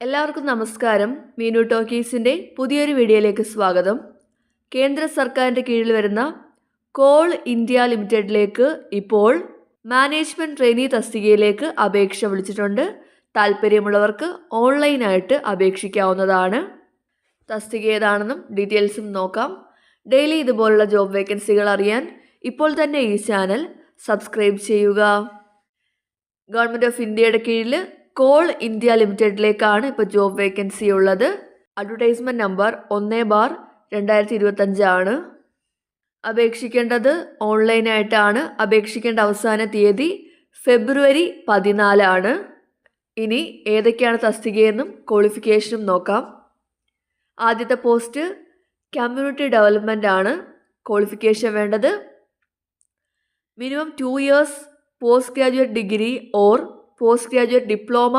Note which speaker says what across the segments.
Speaker 1: എല്ലാവർക്കും നമസ്കാരം. മീനു ടോക്കീസിന്റെ പുതിയൊരു വീഡിയോയിലേക്ക് സ്വാഗതം. കേന്ദ്ര സർക്കാരിന്റെ കീഴിൽ വരുന്ന കോൾ ഇന്ത്യ ലിമിറ്റഡിലേക്ക് ഇപ്പോൾ മാനേജ്മെന്റ് ട്രെയിനി തസ്തികയിലേക്ക് അപേക്ഷ വിളിച്ചിട്ടുണ്ട്. താല്പര്യമുള്ളവർക്ക് ഓൺലൈനായിട്ട് അപേക്ഷിക്കാവുന്നതാണ്. തസ്തിക ഏതാണെന്നും ഡീറ്റെയിൽസും നോക്കാം. ഡെയിലി ഇതുപോലുള്ള ജോബ് വേക്കൻസികൾ അറിയാൻ ഇപ്പോൾ തന്നെ ഈ ചാനൽ സബ്സ്ക്രൈബ് ചെയ്യുക. ഗവൺമെന്റ് ഓഫ് ഇന്ത്യയുടെ കീഴിൽ കോൾ ഇന്ത്യ ലിമിറ്റഡിലേക്കാണ് ഇപ്പോൾ ജോബ് വേക്കൻസി ഉള്ളത്. അഡ്വർടൈസ്മെന്റ് നമ്പർ ഒന്ന് ബാർ രണ്ടായിരത്തി ഇരുപത്തഞ്ചാണ് അപേക്ഷിക്കേണ്ടത് ഓൺലൈനായിട്ടാണ് അപേക്ഷിക്കേണ്ട അവസാന തീയതി ഫെബ്രുവരി പതിനാലാണ് ഇനി ഏതൊക്കെയാണ് തസ്തികയെന്നും ക്വാളിഫിക്കേഷനും നോക്കാം. ആദ്യത്തെ പോസ്റ്റ് കമ്മ്യൂണിറ്റി ഡെവലപ്മെന്റ് ആണ് ക്വാളിഫിക്കേഷൻ വേണ്ടത്. Minimum two years post graduate degree or post graduate diploma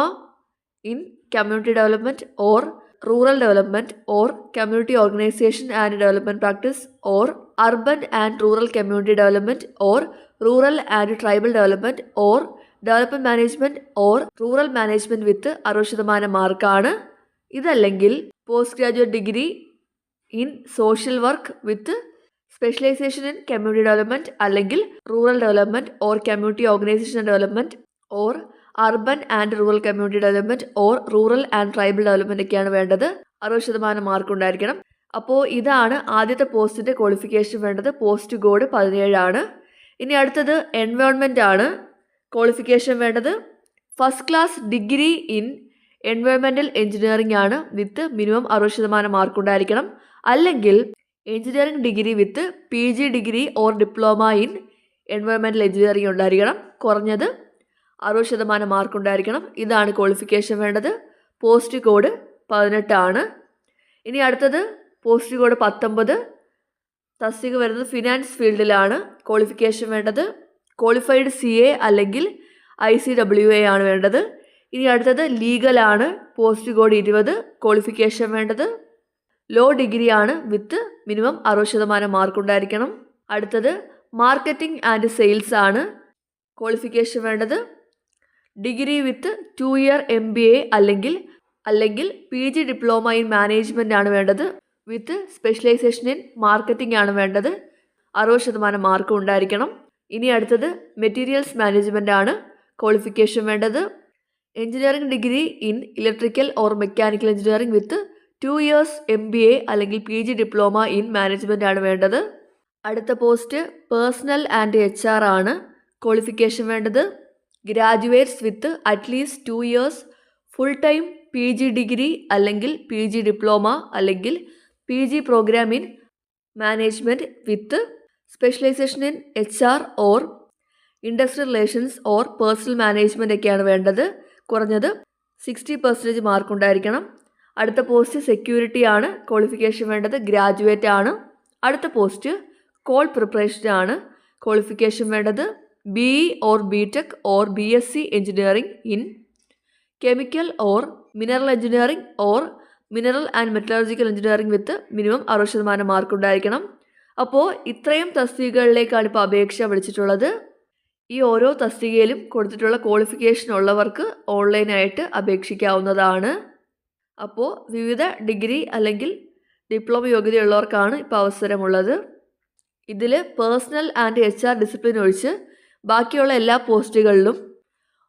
Speaker 1: in community development or rural development or community organisation and development practice or urban and rural community development or rural and tribal development or development management or rural management with അറുപത് ശതമാനം മാർക്കാണ്. ഇതല്ലെങ്കിൽ post graduate degree in social work with specialisation in community development അല്ലെങ്കിൽ rural development or community organisation development or urban and rural community development or rural and tribal development ഒക്കെയാണ് വേണ്ടത്. അറുപത് ശതമാനം mark ഉണ്ടായിരിക്കണം. അപ്പോൾ ഇതാണ് ആദ്യത്തെ പോസ്റ്റിന്റെ ക്വാളിഫിക്കേഷൻ വേണ്ടത്. പോസ്റ്റ് കോഡ് പതിനേഴാണ്. ഇനി അടുത്തത് എൻവയോൺമെന്റ് ആണ് ക്വാളിഫിക്കേഷൻ വേണ്ടത്. ഫസ്റ്റ് ക്ലാസ് ഡിഗ്രി ഇൻ എൻവയോൺമെന്റൽ എഞ്ചിനീയറിംഗ് ആണ് വിത്ത് മിനിമം അറുപത് ശതമാനം മാർക്ക് ഉണ്ടായിരിക്കണം. അല്ലെങ്കിൽ engineering degree with P degree or diploma in എൻവയോൺമെന്റൽ engineering ഉണ്ടായിരിക്കണം. കുറഞ്ഞത് അറുപത് ശതമാനം മാർക്ക് ഉണ്ടായിരിക്കണം. ഇതാണ് ക്വാളിഫിക്കേഷൻ വേണ്ടത്. പോസ്റ്റ് കോഡ് പതിനെട്ടാണ്. ഇനി അടുത്തത് പോസ്റ്റ് കോഡ് പത്തൊമ്പത്. തസ്തിക വരുന്നത് ഫിനാൻസ് ഫീൽഡിലാണ് ക്വാളിഫിക്കേഷൻ വേണ്ടത്. ക്വാളിഫൈഡ് സി എ അല്ലെങ്കിൽ ഐ സി ഡബ്ല്യു എ ആണ് വേണ്ടത്. ഇനി അടുത്തത് ലീഗലാണ് പോസ്റ്റ് കോഡ് ഇരുപത് ക്വാളിഫിക്കേഷൻ വേണ്ടത്. ലോ ഡിഗ്രി ആണ് വിത്ത് മിനിമം അറുപത് ശതമാനം മാർക്ക് ഉണ്ടായിരിക്കണം. അടുത്തത് മാർക്കറ്റിംഗ് ആൻഡ് സെയിൽസ് ആണ് ക്വാളിഫിക്കേഷൻ വേണ്ടത്. Degree with two year M B A അല്ലെങ്കിൽ അല്ലെങ്കിൽ P G diploma in management ആണ് വേണ്ടത്. വിത്ത് സ്പെഷ്യലൈസേഷൻ ഇൻ മാർക്കറ്റിംഗ് ആണ് വേണ്ടത്. അറുപത് ശതമാനം മാർക്ക് ഉണ്ടായിരിക്കണം. ഇനി അടുത്തത് മെറ്റീരിയൽസ് മാനേജ്മെന്റ് ആണ് ക്വാളിഫിക്കേഷൻ വേണ്ടത്. Engineering degree in electrical or mechanical engineering with two years M B A അല്ലെങ്കിൽ P G diploma in management ആണ് വേണ്ടത്. അടുത്ത post personnel and H R ആണ് ക്വാളിഫിക്കേഷൻ വേണ്ടത്. Graduates with at least two years full time P G degree അല്ലെങ്കിൽ P G diploma അല്ലെങ്കിൽ P G programme in management with specialisation in H R or industrial relations or personnel management ഒക്കെയാണ് വേണ്ടത്. കുറഞ്ഞത് sixty percentage mark ഉണ്ടായിരിക്കണം. അടുത്ത post security ആണ്. Qualification വേണ്ടത് graduate ആണ്. അടുത്ത പോസ്റ്റ് കോൾ പ്രിപ്പറേഷൻ ആണ്. ക്വാളിഫിക്കേഷൻ വേണ്ടത് B E or B tech or B S C engineering in chemical or mineral engineering or mineral and metallurgical engineering with minimum അറുപത് ശതമാനം മാർക്ക് ഉണ്ടായിരിക്കണം. അപ്പോൾ ഇത്രയും തസ്തികകളിലേക്കാണ് ഇപ്പോൾ അപേക്ഷ വിളിച്ചിട്ടുള്ളത്. ഈ ഓരോ തസ്തികയിലും കൊടുത്തിട്ടുള്ള ക്വാളിഫിക്കേഷൻ ഉള്ളവർക്ക് ഓൺലൈനായിട്ട് അപേക്ഷിക്കാവുന്നതാണ്. അപ്പോൾ വിവിധ ഡിഗ്രി അല്ലെങ്കിൽ ഡിപ്ലോമ യോഗ്യതയുള്ളവർക്കാണ് ഇപ്പോൾ അവസരമുള്ളത്. ഇതിൽ personnel and H R discipline ഒഴിച്ച് ബാക്കിയുള്ള എല്ലാ പോസ്റ്റുകളിലും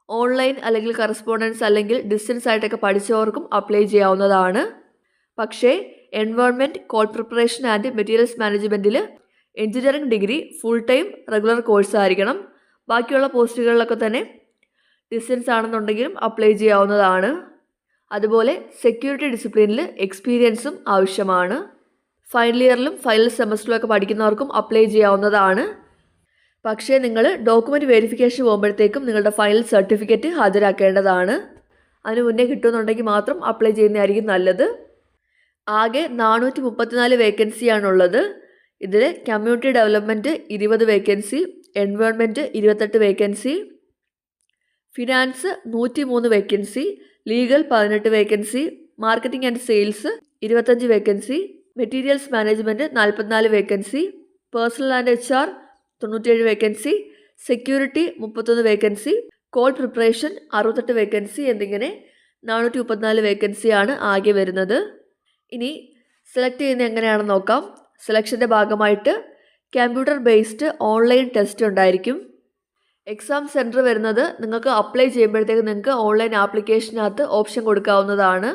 Speaker 1: ഓൺലൈൻ അല്ലെങ്കിൽ കറസ്പോണ്ടൻസ് അല്ലെങ്കിൽ ഡിസ്റ്റൻസ് ആയിട്ടൊക്കെ പഠിച്ചവർക്കും അപ്ലൈ ചെയ്യാവുന്നതാണ്. പക്ഷേ environment coal preparation and materials മാനേജ്മെന്റിൽ engineering degree full time regular course ആയിരിക്കണം. ബാക്കിയുള്ള പോസ്റ്റുകളിലൊക്കെ തന്നെ ഡിസ്റ്റൻസ് ആണെന്നുണ്ടെങ്കിലും അപ്ലൈ ചെയ്യാവുന്നതാണ്. അതുപോലെ സെക്യൂരിറ്റി ഡിസിപ്ലിനിൽ എക്സ്പീരിയൻസും ആവശ്യമാണ്. ഫൈനൽ ഇയറിലും ഫൈനൽ സെമസ്റ്ററിലും ഒക്കെ പഠിക്കുന്നവർക്കും അപ്ലൈ ചെയ്യാവുന്നതാണ്. പക്ഷേ നിങ്ങൾ ഡോക്യുമെന്റ് വെരിഫിക്കേഷൻ പോകുമ്പോഴത്തേക്കും നിങ്ങളുടെ ഫൈനൽ സർട്ടിഫിക്കറ്റ് ഹാജരാക്കേണ്ടതാണ്. അതിന് മുന്നേ കിട്ടുമെന്നുണ്ടെങ്കിൽ മാത്രം അപ്ലൈ ചെയ്യുന്നതായിരിക്കും നല്ലത്. ആകെ നാനൂറ്റി മുപ്പത്തിനാല് വേക്കൻസിയാണുള്ളത് ഇതിൽ കമ്മ്യൂണിറ്റി ഡെവലപ്മെന്റ് ഇരുപത് വേക്കൻസി എൻവയോൺമെന്റ് ഇരുപത്തെട്ട് വേക്കൻസി ഫിനാൻസ് നൂറ്റി മൂന്ന് വേക്കൻസി ലീഗൽ പതിനെട്ട് വേക്കൻസി മാർക്കറ്റിംഗ് ആൻഡ് സെയിൽസ് ഇരുപത്തഞ്ച് വേക്കൻസി മെറ്റീരിയൽസ് മാനേജ്മെന്റ് നാൽപ്പത്തിനാല് vacancy personnel and H R തൊണ്ണൂറ്റേഴ് വേക്കൻസി സെക്യൂരിറ്റി മുപ്പത്തൊന്ന് വേക്കൻസി കോൾ പ്രിപ്പറേഷൻ അറുപത്തെട്ട് വേക്കൻസി എന്നിങ്ങനെ നാനൂറ്റി മുപ്പത്തിനാല് വേക്കൻസിയാണ് ആകെ വരുന്നത്. ഇനി സെലക്ട് ചെയ്യുന്ന എങ്ങനെയാണെന്ന് നോക്കാം. സെലക്ഷന്റെ ഭാഗമായിട്ട് കമ്പ്യൂട്ടർ ബേസ്ഡ് ഓൺലൈൻ ടെസ്റ്റ് ഉണ്ടായിരിക്കും. എക്സാം സെന്റർ വരുന്നത് നിങ്ങൾക്ക് അപ്ലൈ ചെയ്യുമ്പോഴത്തേക്ക് നിങ്ങൾക്ക് ഓൺലൈൻ ആപ്ലിക്കേഷനകത്ത് ഓപ്ഷൻ കൊടുക്കാവുന്നതാണ്.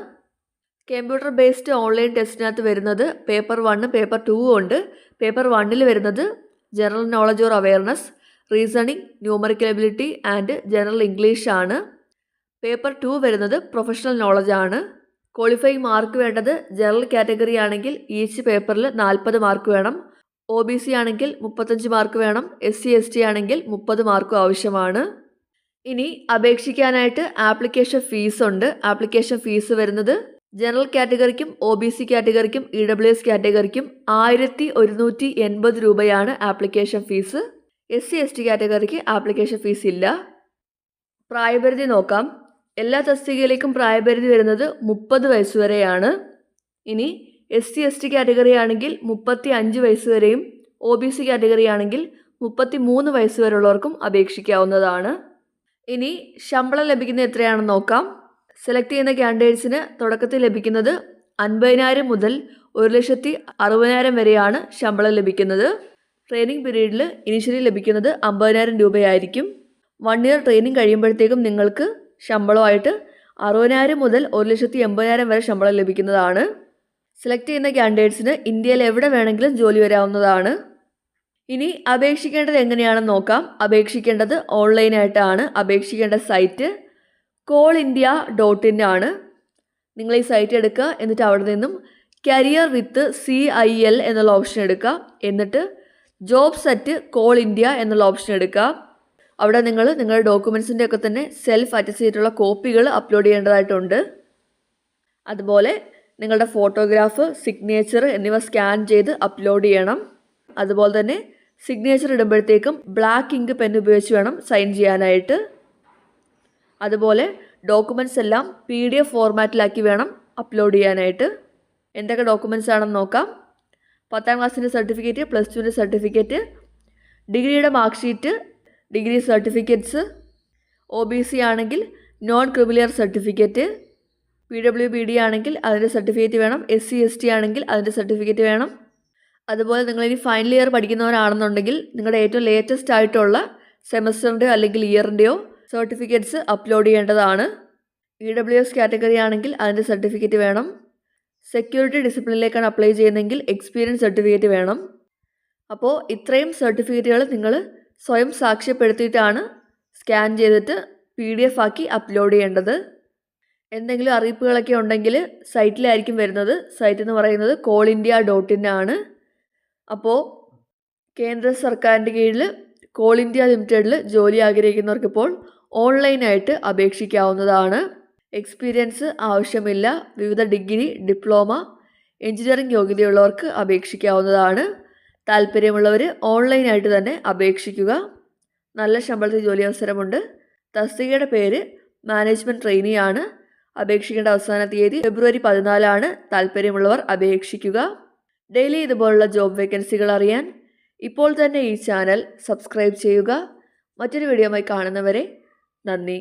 Speaker 1: കമ്പ്യൂട്ടർ ബേസ്ഡ് ഓൺലൈൻ ടെസ്റ്റിനകത്ത് വരുന്നത് പേപ്പർ വണ്ണും പേപ്പർ ടൂവും ഉണ്ട്. പേപ്പർ വണ്ണിൽ വരുന്നത് general knowledge or awareness reasoning numerical ability and general English ആണ്. പേപ്പർ ടു വരുന്നത് പ്രൊഫഷണൽ നോളജ് ആണ്. ക്വാളിഫൈ മാർക്ക് വേണ്ടത് ജനറൽ കാറ്റഗറി ആണെങ്കിൽ ഈച്ച് പേപ്പറിൽ നാൽപ്പത് മാർക്ക് വേണം. ഒ ബി സി ആണെങ്കിൽ മുപ്പത്തഞ്ച് മാർക്ക് വേണം. എസ് സി എസ് ടി ആണെങ്കിൽ മുപ്പത് മാർക്കും ആവശ്യമാണ്. ഇനി അപേക്ഷിക്കാനായിട്ട് ആപ്ലിക്കേഷൻ ഫീസ് ഉണ്ട്. ആപ്ലിക്കേഷൻ ഫീസ് വരുന്നത് ജനറൽ കാറ്റഗറിക്കും ഒ ബി സി കാറ്റഗറിക്കും ഇ ഡബ്ല്യു എസ് കാറ്റഗറിക്കും ആയിരത്തി ഒരുന്നൂറ്റി എൺപത് രൂപയാണ് application fees. S C S T കാറ്റഗറിക്ക് application fees ഇല്ല. പ്രായപരിധി നോക്കാം. എല്ലാ തസ്തികയിലേക്കും പ്രായപരിധി വരുന്നത് മുപ്പത് വയസ്സ് വരെയാണ്. ഇനി S C S T category ആണെങ്കിൽ മുപ്പത്തി അഞ്ച് വയസ്സ് വരെയും ഒ ബി സി കാറ്റഗറി ആണെങ്കിൽ മുപ്പത്തി മൂന്ന് വയസ്സ് വരെയുള്ളവർക്കും അപേക്ഷിക്കാവുന്നതാണ്. ഇനി ശമ്പളം ലഭിക്കുന്നത് എത്രയാണെന്ന് നോക്കാം. സെലക്ട് ചെയ്യുന്ന കാൻഡിഡേറ്റ്സിന് തുടക്കത്തിൽ ലഭിക്കുന്നത് അൻപതിനായിരം മുതൽ ഒരു ലക്ഷത്തി അറുപതിനായിരം വരെയാണ് ശമ്പളം ലഭിക്കുന്നത്. ട്രെയിനിങ് പീരീഡിൽ ഇനിഷ്യലി ലഭിക്കുന്നത് അമ്പതിനായിരം രൂപയായിരിക്കും. വൺ ഇയർ ട്രെയിനിങ് കഴിയുമ്പോഴത്തേക്കും നിങ്ങൾക്ക് ശമ്പളമായിട്ട് അറുപതിനായിരം മുതൽ ഒരു ലക്ഷത്തി എൺപതിനായിരം വരെ ശമ്പളം ലഭിക്കുന്നതാണ്. സെലക്ട് ചെയ്യുന്ന കാൻഡിഡേറ്റ്സിന് ഇന്ത്യയിൽ എവിടെ വേണമെങ്കിലും ജോലി വരാവുന്നതാണ്. ഇനി അപേക്ഷിക്കേണ്ടത് എങ്ങനെയാണെന്ന് നോക്കാം. അപേക്ഷിക്കേണ്ടത് ഓൺലൈനായിട്ടാണ് അപേക്ഷിക്കേണ്ട site coal India dot in ആണ്. നിങ്ങൾ ഈ സൈറ്റ് എടുക്കുക. എന്നിട്ട് അവിടെ നിന്നും career with C I L എന്നുള്ള ഓപ്ഷൻ എടുക്കുക. എന്നിട്ട് ജോബ് സെറ്റ് കോൾ ഇന്ത്യ എന്നുള്ള ഓപ്ഷൻ എടുക്കുക. അവിടെ നിങ്ങൾ നിങ്ങളുടെ ഡോക്യുമെൻസിന്റെ ഒക്കെ തന്നെ സെൽഫ് അറ്റസ്റ്റ് ചെയ്തിട്ടുള്ള കോപ്പികൾ അപ്ലോഡ് ചെയ്യേണ്ടതായിട്ടുണ്ട്. അതുപോലെ നിങ്ങളുടെ ഫോട്ടോഗ്രാഫ് സിഗ്നേച്ചർ എന്നിവ സ്കാൻ ചെയ്ത് അപ്ലോഡ് ചെയ്യണം. അതുപോലെ തന്നെ സിഗ്നേച്ചർ ഇടുമ്പോഴത്തേക്കും ബ്ലാക്ക് ഇങ്ക് പെൻ ഉപയോഗിച്ച് വേണം സൈൻ ചെയ്യാനായിട്ട്. അതുപോലെ ഡോക്യുമെന്റ്സ് എല്ലാം പി ഡി എഫ് ഫോർമാറ്റിലാക്കി വേണം അപ്ലോഡ് ചെയ്യാനായിട്ട്. എന്തൊക്കെ ഡോക്യുമെന്റ്സ് ആണെന്ന് നോക്കാം. പത്താം ക്ലാസ്സിന്റെ സർട്ടിഫിക്കറ്റ് പ്ലസ് ടുവിന്റെ സർട്ടിഫിക്കറ്റ് ഡിഗ്രിയുടെ mark sheet degree certificates O B C ആണെങ്കിൽ non creamy layer certificate P W B D ആണെങ്കിൽ അതിന്റെ സർട്ടിഫിക്കറ്റ് വേണം എസ് സി എസ് ടി ആണെങ്കിൽ അതിന്റെ സർട്ടിഫിക്കറ്റ് വേണം. അതുപോലെ നിങ്ങളിനി ഫൈനൽ ഇയർ പഠിക്കുന്നവരാണെന്നുണ്ടെങ്കിൽ നിങ്ങളുടെ ഏറ്റവും ലേറ്റസ്റ്റ് ആയിട്ടുള്ള സെമസ്റ്ററിന്റെയോ അല്ലെങ്കിൽ ഇയറിന്റെയോ സർട്ടിഫിക്കറ്റ്സ് അപ്ലോഡ് ചെയ്യേണ്ടതാണ്. ഇ ഡബ്ല്യു എസ് കാറ്റഗറി ആണെങ്കിൽ അതിന്റെ സർട്ടിഫിക്കറ്റ് വേണം. സെക്യൂരിറ്റി ഡിസിപ്ലിനിലേക്കാണ് അപ്ലൈ ചെയ്യുന്നതെങ്കിൽ എക്സ്പീരിയൻസ് സർട്ടിഫിക്കറ്റ് വേണം. അപ്പോൾ ഇത്രയും സർട്ടിഫിക്കറ്റുകൾ നിങ്ങൾ സ്വയം സാക്ഷ്യപ്പെടുത്തിയിട്ടാണ് സ്കാൻ ചെയ്തിട്ട് പി ഡി എഫ് ആക്കി അപ്ലോഡ് ചെയ്യേണ്ടത്. എന്തെങ്കിലും അറിയിപ്പുകളൊക്കെ ഉണ്ടെങ്കിൽ സൈറ്റിലായിരിക്കും വരുന്നത്. സൈറ്റ് എന്ന് പറയുന്നത് കോൾ ഇന്ത്യ ഡോട്ട് ഇൻ ആണ്. അപ്പോൾ കേന്ദ്ര സർക്കാരിന്റെ കീഴിൽ കോൾ ഇന്ത്യ ലിമിറ്റഡിൽ ജോലി ആഗ്രഹിക്കുന്നവർക്കിപ്പോൾ ഓൺലൈനായിട്ട് അപേക്ഷിക്കാവുന്നതാണ്. എക്സ്പീരിയൻസ് ആവശ്യമില്ല. വിവിധ ഡിഗ്രി ഡിപ്ലോമ എഞ്ചിനീയറിംഗ് യോഗ്യതയുള്ളവർക്ക് അപേക്ഷിക്കാവുന്നതാണ്. താല്പര്യമുള്ളവർ ഓൺലൈനായിട്ട് തന്നെ അപേക്ഷിക്കുക. നല്ല ശമ്പളത്തിൽ ജോലി അവസരമുണ്ട്. തസ്തികയുടെ പേര് മാനേജ്മെന്റ് ട്രെയിനി ആണ്. അപേക്ഷിക്കേണ്ട അവസാന തീയതി ഫെബ്രുവരി പതിനാലാണ്. താല്പര്യമുള്ളവർ അപേക്ഷിക്കുക. ഡെയിലി ഇതുപോലുള്ള ജോബ് വേക്കൻസികൾ അറിയാൻ ഇപ്പോൾ തന്നെ ഈ ചാനൽ സബ്സ്ക്രൈബ് ചെയ്യുക. മറ്റൊരു വീഡിയോയുമായി കാണുന്നവരെ നന്ദി